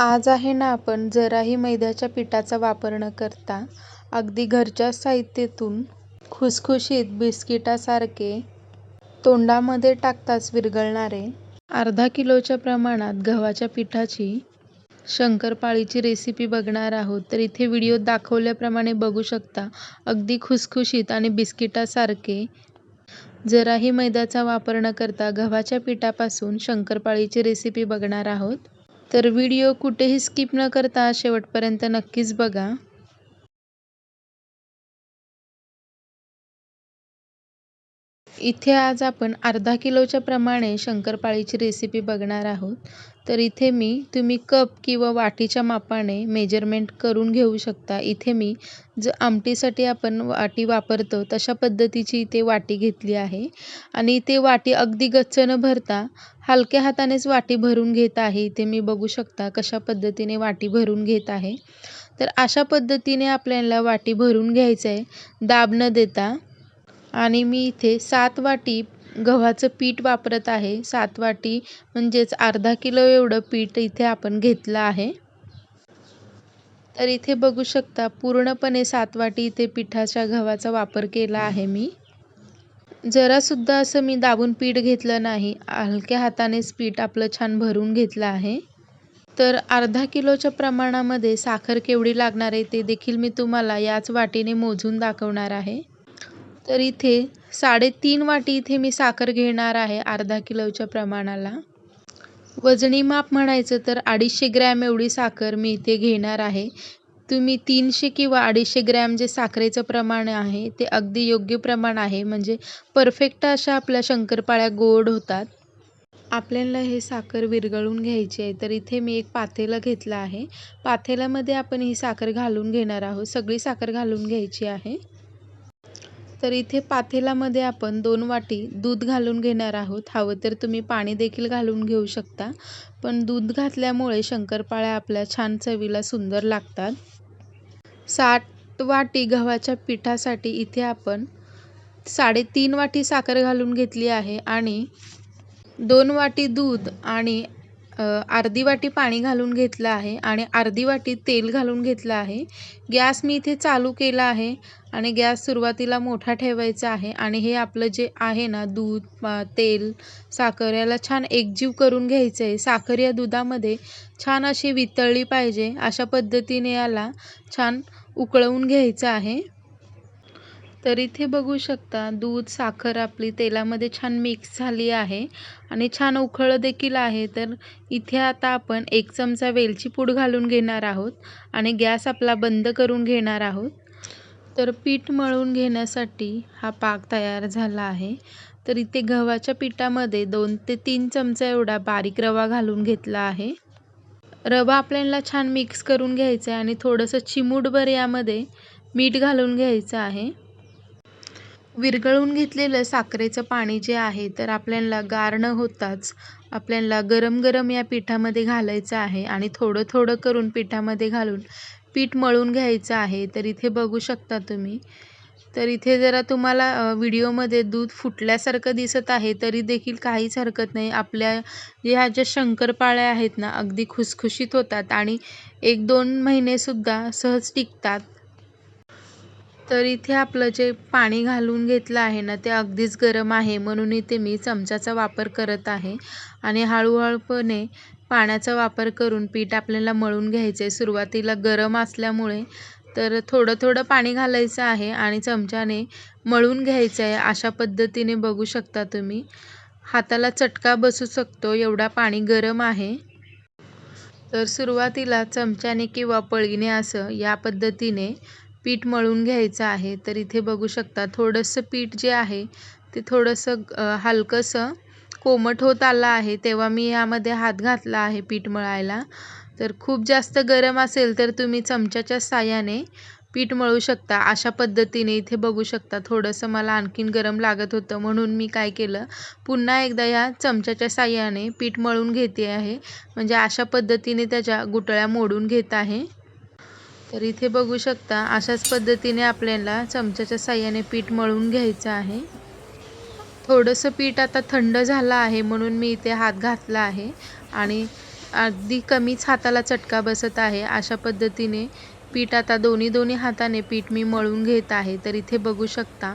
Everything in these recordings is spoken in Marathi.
आज आहे ना आपण जराही मैद्याच्या पिठाचा वापर न करता अगदी घरच्या साहित्यातून खुसखुशीत बिस्किटासारखे तोंडामध्ये टाकताच विरघळणारे अर्धा किलोच्या प्रमाणात गव्हाच्या पिठाची शंकरपाळीची रेसिपी बघणार आहोत. तर इथे व्हिडिओत दाखवल्याप्रमाणे बघू शकता अगदी खुसखुशीत आणि बिस्किटासारखे जराही मैद्याचा वापर न करता गव्हाच्या पिठापासून शंकरपाळीची रेसिपी बघणार आहोत. तर व्हिडिओ कुठेही स्किप न करता शेवटपर्यंत नक्कीच बघा. इथे आज आपण अर्धा किलोच्या प्रमाणे शंकरपाळीची रेसिपी बघणार आहोत. तर इथे मी तुम्ही कप किंवा वाटीच्या मापाने मेजरमेंट करून घेऊ शकता. इथे मी ज आमटीसाठी आपण वाटी वापरतो तशा पद्धतीची इथे वाटी घेतली आहे. आणि इथे वाटी अगदी गच्च न भरता हलक्या हातानेच वाटी भरून घेत आहे. इथे मी बघू शकता कशा पद्धतीने वाटी भरून घेत आहे. तर अशा पद्धतीने आपल्याला वाटी भरून घ्यायचं आहे दाब न देता. आणि मी इथे सात वाटी गव्हाचं पीठ वापरत आहे. सात वाटी म्हणजेच अर्धा किलो एवढं पीठ इथे आपण घेतलं आहे. तर इथे बघू शकता पूर्णपणे सात वाटी इथे पिठाच्या गव्हाचा वापर केला आहे मी. जरासुद्धा असं मी दाबून पीठ घेतलं नाही. हलक्या हातानेच पीठ आपलं छान भरून घेतलं आहे. तर अर्धा किलोच्या प्रमाणामध्ये साखर केवढी लागणार आहे ते देखील मी तुम्हाला याच वाटीने मोजून दाखवणार आहे. तर इथे साडेतीन वाटी इथे मी साखर घेणार आहे अर्धा किलोच्या प्रमाणाला. वजनी माप म्हणायचं तर अडीचशे ग्रॅम एवढी साखर मी इथे घेणार आहे. तुम्ही तीनशे किंवा अडीचशे ग्रॅम जे साखरेचं प्रमाण आहे ते अगदी योग्य प्रमाण आहे. म्हणजे परफेक्ट अशा आपल्या शंकरपाळ्या गोड होतात. आपल्याला हे साखर विरघळून घ्यायची आहे. तर इथे मी एक पातेलं घेतलं आहे. पातेल्यामध्ये आपण ही साखर घालून घेणार आहोत. सगळी साखर घालून घ्यायची आहे. तर इथे पातेल्यामध्ये आपण दोन वाटी दूध घालून घेणार आहोत. हवं तर तुम्ही पाणी देखील घालून घेऊ शकता. पण दूध घातल्यामुळे शंकरपाळ्या आपल्या छान चवीला सुंदर लागतात. साठ वाटी गव्हाच्या पिठासाठी इथे आपण साडेतीन वाटी साखर घालून घेतली आहे आणि दोन वाटी दूध आणि अर्धी वाटी पाणी घालून घेतलं आहे आणि अर्धी वाटी तेल घालून घेतलं आहे. गॅस मी इथे चालू केला आहे आणि गॅस सुरुवातीला मोठा ठेवायचा आहे आणि हे आपलं जे आहे ना दूध तेल साखर याला छान एकजीव करून घ्यायचं आहे. साखर या दुधामध्ये छान अशी वितळली पाहिजे अशा पद्धतीने याला छान उकळवून घ्यायचं आहे. तर इथे बघू शकता दूध साखर आपली तेलामध्ये छान मिक्स झाली आहे आणि छान उखळं देखील आहे. तर इथे आता आपण एक चमचा वेलची पूड घालून घेणार आहोत आणि गॅस आपला बंद करून घेणार आहोत. तर पीठ मळून घेण्यासाठी हा पाक तयार झाला आहे. तर इथे गव्हाच्या पिठामध्ये दोन ते तीन चमचा एवढा बारीक रवा घालून घेतला आहे. रवा आपल्याला छान मिक्स करून घ्यायचा आहे आणि थोडंसं चिमूटभर यामध्ये मीठ घालून घ्यायचं आहे. विरघळून घेतलेलं साखरेचं पाणी जे आहे तर आपल्याला गार न होताच. आपल्याला गरम गरम या पिठामध्ये घालायचं आहे आणि थोडं थोडं करून पिठामध्ये घालून पीठ मळून घ्यायचं आहे. तर इथे बघू शकता तुम्ही. तर इथे जरा तुम्हाला व्हिडिओमध्ये दूध फुटल्यासारखं दिसत आहे तरी देखील काहीच हरकत नाही. आपल्या ह्या ज्या शंकरपाळ्या आहेत ना अगदी खुसखुशीत होतात आणि एक दोन महिनेसुद्धा सहज टिकतात. तर इथे आपलं जे पाणी घालून घेतलं आहे ना ते अगदीच गरम आहे. म्हणून इथे मी चमच्याचा वापर करत आहे. आणि हळूहळूपणे पाण्याचा वापर करून पीठ आपल्याला मळून घ्यायचं आहे सुरुवातीला गरम असल्यामुळे तर थोडं थोडं पाणी घालायचं आहे आणि चमच्याने मळून घ्यायचं आहे अशा पद्धतीने बघू शकता तुम्ही. हाताला चटका बसू शकतो एवढा पाणी गरम आहे. तर सुरुवातीला चमच्याने किंवा पळीने असं या पद्धतीने पीठ मळून घ्यायचं आहे तर इथे बघू शकता थोडंसं पीठ जे आहे ते थोडंसं हलकंसं कोमट होत आलं आहे. तेव्हा मी यामध्ये हात घातला आहे पीठ मळायला. तर खूप जास्त गरम असेल तर तुम्ही चमच्याच्या साह्याने पीठ मळू शकता. अशा पद्धतीने इथे बघू शकता थोडंसं मला आणखीन गरम लागत होतं. म्हणून मी काय केलं पुन्हा एकदा या चमच्याच्या साह्याने पीठ मळून घेते आहे. म्हणजे अशा पद्धतीने त्याच्या गुटळ्या मोडून घेत आहे. तर इथे बघू शकता अशाच पद्धतीने आपल्याला चमच्याच्या साह्याने पीठ मळून घ्यायचं आहे. थोडंसं पीठ आता थंड झालं आहे म्हणून मी इथे हात घातला आहे आणि अगदी कमीच हाताला चटका बसत आहे. अशा पद्धतीने पीठ आता दोन्ही दोन्ही हाताने पीठ मी मळून घेत आहे. तर इथे बघू शकता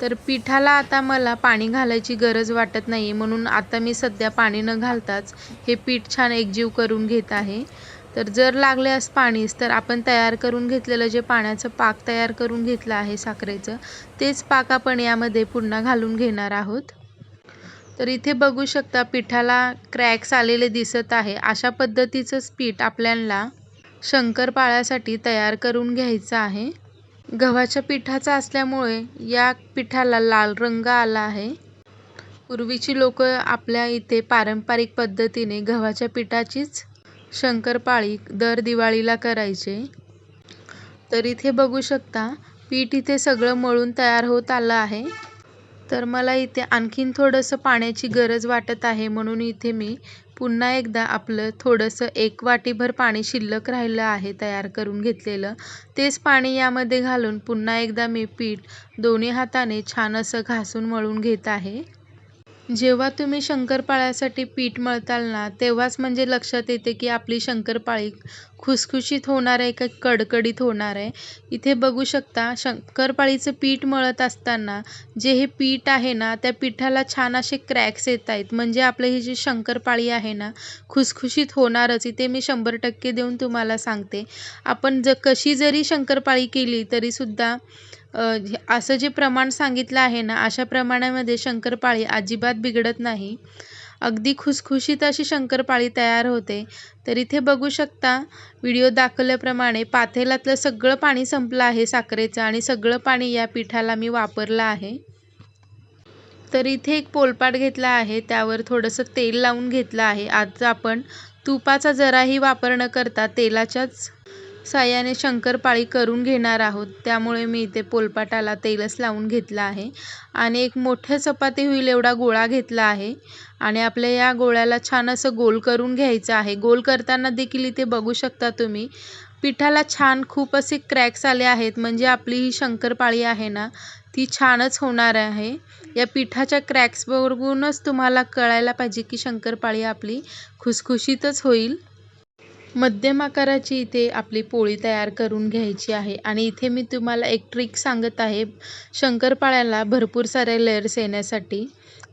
तर पिठाला आता मला पाणी घालायची गरज वाटत नाही म्हणून आता मी सध्या पाणी न घालताच हे पीठ छान एकजीव करून घेत आहे. तर जर लागल्यास पाणीच तर आपण तयार करून घेतलेलं जे पाण्याचं पाक तयार करून घेतलं आहे साखरेचं तेच पाक आपण यामध्ये पुन्हा घालून घेणार आहोत. तर इथे बघू शकता पिठाला क्रॅक्स आलेले दिसत आहे. अशा पद्धतीचंच पीठ आपल्याला शंकरपाळ्यासाठी तयार करून घ्यायचं आहे. गव्हाच्या पिठाचा असल्यामुळे या पिठाला लाल रंग आला आहे. पूर्वीची लोक आपल्या इथे पारंपरिक पद्धतीने गव्हाच्या पिठाचीच शंकरपाळी दर दिवाळीला करायचे. तर इथे बघू शकता पीठ इथे सगळं मळून तयार होत आलं आहे. तर मला इथे आणखीन थोडंसं पाण्याची गरज वाटत आहे म्हणून इथे मी पुन्हा एकदा आपलं थोडंसं एक वाटीभर पाणी शिल्लक राहिलं आहे तयार करून घेतलेलं. तेच पाणी यामध्ये घालून पुन्हा एकदा मी पीठ दोन्ही हाताने छान असं घासून मळून घेत आहे. जेव्हा तुम्ही शंकरपाळ्यासाठी पीठ मळताल ना तेव्हाच म्हणजे लक्षात येते की आपली शंकरपाळी खुसखुशीत होणार आहे का कडकडीत होणार आहे. इथे बघू शकता शंकरपाळीचं पीठ मळत असताना जे हे पीठ आहे ना त्या पिठाला छान असे क्रॅक्स येत आहेत. म्हणजे आपलं ही जी शंकरपाळी आहे ना खुसखुशीत होणारच. इथे मी शंभर टक्के देऊन तुम्हाला सांगते. आपण ज कशी जरी शंकरपाळी केली तरीसुद्धा असं जे प्रमाण सांगितलं आहे ना अशा प्रमाणामध्ये शंकरपाळी अजिबात बिघडत नाही. अगदी खुसखुशीत अशी शंकरपाळी तयार होते. तर इथे बघू शकता व्हिडिओ दाखवल्याप्रमाणे पाथेलातलं सगळं पाणी संपलं आहे साखरेचं आणि सगळं पाणी या पिठाला मी वापरलं आहे. तर इथे एक पोलपाट घेतला आहे त्यावर थोडंसं तेल लावून घेतलं आहे. आज आपण तुपाचा जराही वापर न करता तेलाच्याच साह्याने शंकरपाळी करून घेणार आहोत. त्यामुळे मी इथे पोलपाटाला तेलच लावून घेतलं आहे आणि एक मोठ्या चपाती होईल एवढा गोळा घेतला आहे. आणि आपल्या या गोळ्याला छान असं गोल करून घ्यायचं आहे. गोल करताना देखील इथे बघू शकता तुम्ही पिठाला छान खूप असे क्रॅक्स आले आहेत. म्हणजे आपली ही शंकरपाळी आहे ना ती छानच होणार आहे. या पिठाच्या क्रॅक्स बघूनच तुम्हाला कळायला पाहिजे की शंकरपाळी आपली खुसखुशीतच होईल. मध्यम आकाराची इथे आपली पोळी तयार करून घ्यायची आहे. आणि इथे मी तुम्हाला एक ट्रिक सांगत आहे. शंकरपाळ्याला भरपूर सारे लेयर्स येण्यासाठी.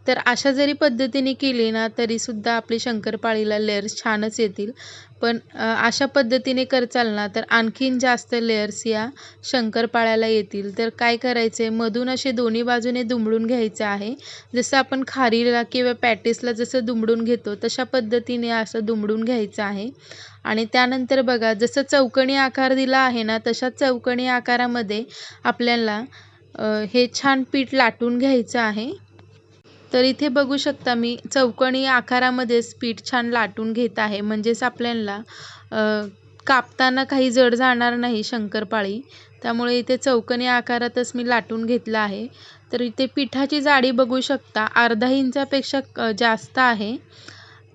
तर अशा जरी पद्धतीने केली ना तरीसुद्धा आपली शंकरपाळीला लेअर्स छानच येतील. पण अशा पद्धतीने करचाल ना तर आणखीन जास्त लेअर्स या शंकरपाळ्याला येतील. तर काय करायचे मधून असे दोन्ही बाजूने दुमडून घ्यायचं आहे. जसं आपण खारीला किंवा पॅटिसला जसं दुमडून घेतो तशा पद्धतीने असं दुमडून घ्यायचं आहे. आणि त्यानंतर बघा जसं चौकणी आकार दिला आहे ना तशा चौकणी आकारामध्ये आपल्याला हे छान पीठ लाटून घ्यायचं आहे. तर इथे बघू शकता मी चौकणी आकारामध्येच पीठ छान लाटून घेत आहे. म्हणजेच आपल्याला कापताना काही जड जाणार नाही शंकरपाळी. त्यामुळे इथे चौकणी आकारातच मी लाटून घेतलं आहे. तर इथे पिठाची जाडी बघू शकता अर्धा इंचापेक्षा जास्त आहे.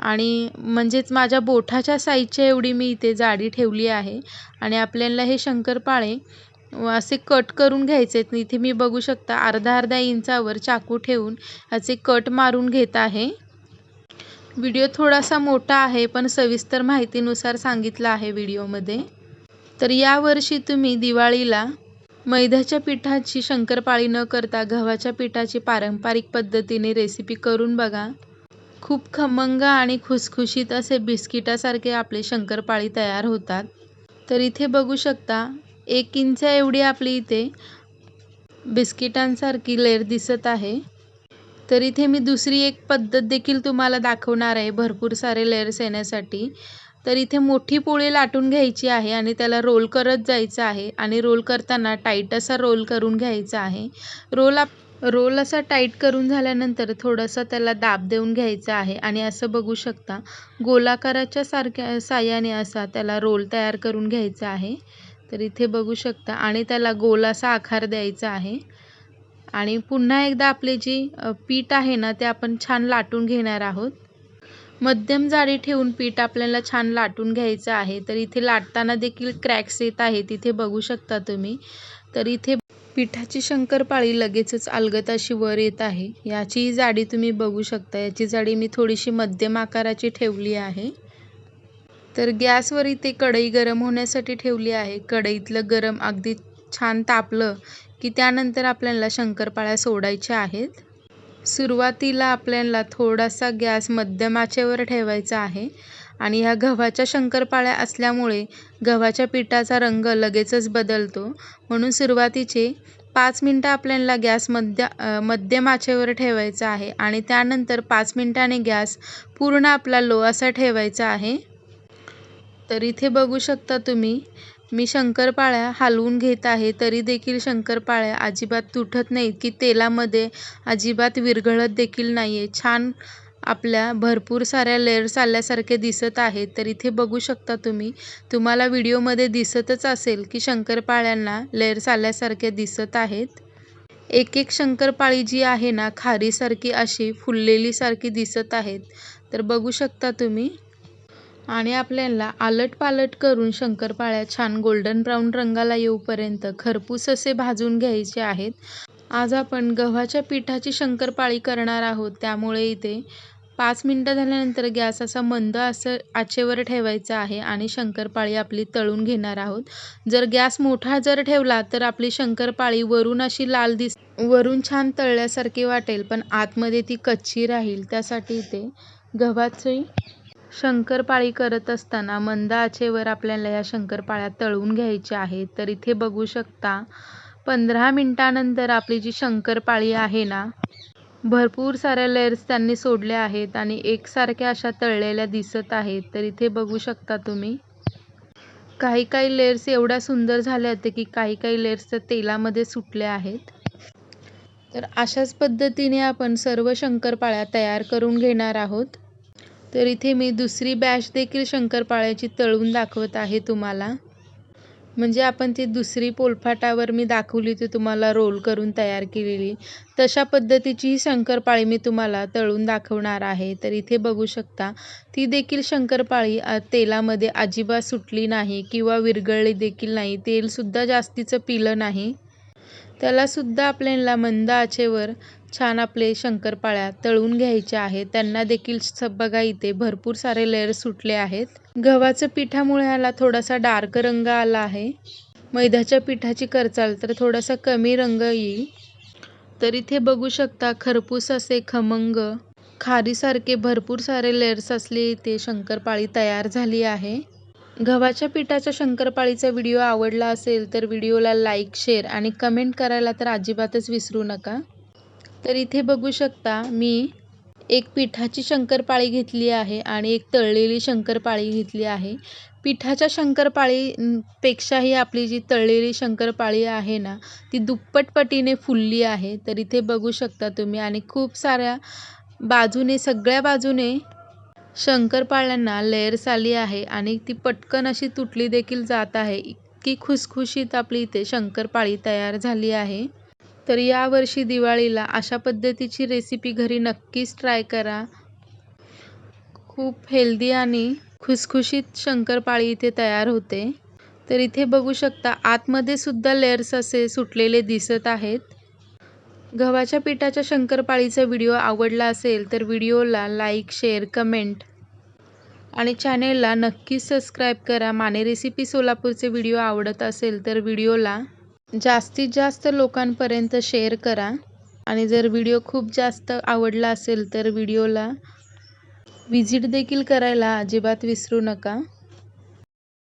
आणि म्हणजेच माझ्या बोठाच्या साईजच्या एवढी मी इथे जाडी ठेवली आहे. आणि आपल्याला हे शंकरपाळे असे कट करून घ्यायचे आहेत. इथे मी बघू शकता अर्धा अर्धा इंचावर चाकू ठेवून याचे कट मारून घेत आहे. व्हिडिओ थोडासा मोठा आहे पण सविस्तर माहितीनुसार सांगितलं आहे व्हिडिओमध्ये. तर यावर्षी तुम्ही दिवाळीला मैद्याच्या पिठाची शंकरपाळी न करता गव्हाच्या पिठाची पारंपरिक पद्धतीने रेसिपी करून बघा. खूप खमंग आणि खुसखुशीत असे बिस्किटासारखे आपले शंकरपाळी तयार होतात. तर इथे बघू शकता एक इंच एवढी आपली इथे. बिस्किटांसारखी लेअर दिसत आहे. तर इथे मी दुसरी एक पद्धत देखील तुम्हाला दाखवणार आहे भरपूर सारे लेअर्स येण्यासाठी. तर इथे मोठी पोळी लाटून घ्यायची आहे आणि त्याला रोल करत जायचं आहे आणि रोल करताना टाईट असा रोल करून घ्यायचा आहे. रोल आप रोल असा टाईट करून झाल्यानंतर थोडंसं त्याला दाब देऊन घ्यायचा आहे आणि असं बघू शकता गोलाकाराच्या सारख्या साह्याने असा त्याला रोल तयार करून घ्यायचा आहे. तर इथे बघू शकता. आणि त्याला गोल असा आकार द्यायचा आहे. आणि पुन्हा एकदा आपले जी पीठ आहे ना ते आपण छान लाटून घेणार आहोत. मध्यम जाडी ठेवून पीठ आपल्याला छान लाटून घ्यायचं आहे. तर इथे लाटताना देखील क्रॅक्स येत आहे तिथे बघू शकता तुम्ही. तर इथे पिठाची शंकरपाळी लगेचच अलगत अशी वर येत आहे. याची जाडी तुम्ही बघू शकता. याची जाडी मी थोडीशी मध्यम आकाराची ठेवली आहे. तर गॅसवर इथे कढई गरम होण्यासाठी ठेवली आहे. कढईतलं गरम अगदी छान तापलं की त्यानंतर आपल्याला शंकरपाळ्या सोडायच्या आहेत. सुरुवातीला आपल्याला थोडासा गॅस मध्यम आचेवर ठेवायचा आहे आणि ह्या गव्हाच्या शंकरपाळ्या असल्यामुळे गव्हाच्या पिठाचा रंग लगेचच बदलतो. म्हणून सुरुवातीचे पाच मिनटं आपल्याला गॅस मध्य मध्यम आचेवर ठेवायचा आहे आणि त्यानंतर पाच मिनटाने गॅस पूर्ण आपला लो असा ठेवायचा आहे. तर इथे बघू शकता तुम्ही मी शंकरपाळ्या हलवून घेत आहे तरी देखील शंकरपाळ्या अजिबात तुटत नाहीत की तेलामध्ये अजिबात विरघळत देखील नाही आहे छान आपल्या भरपूर साऱ्या लेअर्स आल्यासारखे दिसत आहेत. तर इथे बघू शकता तुम्ही तुम्हाला व्हिडिओमध्ये दिसतच असेल की शंकरपाळ्यांना लेअर्स आल्यासारखे दिसत आहेत. एक एक शंकरपाळी जी आहे ना खारीसारखी अशी फुललेली सारखी दिसत आहेत. तर बघू शकता तुम्ही आणि आपल्याला आलट पालट करून शंकरपाळ्या छान गोल्डन ब्राऊन रंगाला येऊपर्यंत खरपूस असे भाजून घ्यायचे आहेत. आज आपण गव्हाच्या पिठाची शंकरपाळी करणार आहोत. त्यामुळे इथे पाच मिनटं झाल्यानंतर गॅस असा मंद असं आचेवर ठेवायचा आहे आणि शंकरपाळी आपली तळून घेणार आहोत. जर गॅस मोठा जर ठेवला तर आपली शंकरपाळी वरून अशी लाल दिस वरून छान तळल्यासारखी वाटेल पण आतमध्ये ती कच्ची राहील. त्यासाठी इथे गव्हाची शंकरपाळी करत असताना मंद आचेवर आपल्याला या शंकरपाळ्या तळून घ्यायच्या आहेत. तर इथे बघू शकता पंधरा मिनटानंतर आपली जी शंकरपाळी आहे ना भरपूर साऱ्या लेअर्स त्यांनी सोडल्या आहेत आणि एकसारख्या अशा तळलेल्या दिसत आहेत. तर इथे बघू शकता तुम्ही काही काही लेअर्स एवढ्या सुंदर झाल्या होत्या की काही काही लेअर्स तर तेलामध्ये सुटल्या आहेत. तर अशाच पद्धतीने आपण सर्व शंकरपाळ्या तयार करून घेणार आहोत. तर इथे मी दुसरी बॅच देखील शंकरपाळ्याची तळून दाखवत आहे तुम्हाला. म्हणजे आपण ती दुसरी पोलफाटावर मी दाखवली ती तुम्हाला रोल करून तयार केलेली. तशा पद्धतीची ही शंकरपाळी मी तुम्हाला तळून दाखवणार आहे. तर इथे बघू शकता ती देखील शंकरपाळी तेलामध्ये अजिबात सुटली नाही किंवा विरघळली देखील नाही. तेलसुद्धा जास्तीचं पिलं नाही. त्यालासुद्धा आपल्याला मंद आचेवर छान आपले शंकरपाळ्या तळून घ्यायच्या आहेत. त्यांना देखील बघा इथे भरपूर सारे लेअर सुटले आहेत. गव्हाचं पिठामुळे याला थोडासा डार्क रंग आला आहे. मैद्याच्या पिठाची करचाल तर थोडासा कमी रंग येईल. तर इथे बघू शकता खरपूस असे खमंग खारीसारखे भरपूर सारे लेअर्स असले इथे शंकरपाळी तयार झाली आहे. गव्हाच्या पिठाच्या शंकरपाळीचा व्हिडिओ आवडला असेल तर व्हिडिओला लाईक शेअर आणि कमेंट करायला तर अजिबातच विसरू नका. तर इथे बघू शकता मी एक पिठाची शंकरपाळी घेतली आहे आणि एक तळलेली शंकरपाळी घेतली आहे. पिठाच्या शंकरपाळीपेक्षाही आपली जी तळलेली शंकरपाळी आहे ना ती दुप्पट पटीने फुलली आहे. तर इथे बघू शकता तुम्ही आणि खूप साऱ्या बाजूने सगळ्या बाजूने शंकरपाळ्यांना लेयर्स आली आहे आणि ती पटकन अशी तुटली देखील जात आहे. इतकी खुसखुशीत आपली इथे शंकरपाळी तयार झाली आहे. तर यावर्षी दिवाळीला अशा पद्धतीची रेसिपी घरी नक्कीच ट्राय करा. खूप हेल्दी आणि खुसखुशीत शंकरपाळी इथे तयार होते. तर इथे बघू शकता आतमध्ये सुद्धा लेअर्स असे सुटलेले दिसत आहेत. गव्हाच्या पिठाच्या शंकरपाळीचा व्हिडिओ आवडला असेल तर व्हिडिओला लाईक शेअर कमेंट आणि चॅनेलला नक्कीच सबस्क्राईब करा. माने रेसिपी सोलापूरचे व्हिडिओ आवडत असेल तर व्हिडिओला जास्तीत जास्त लोकांपर्यंत शेअर करा. आणि जर व्हिडिओ खूप जास्त आवडला असेल तर व्हिडिओला व्हिजिट देखील करायला अजिबात विसरू नका.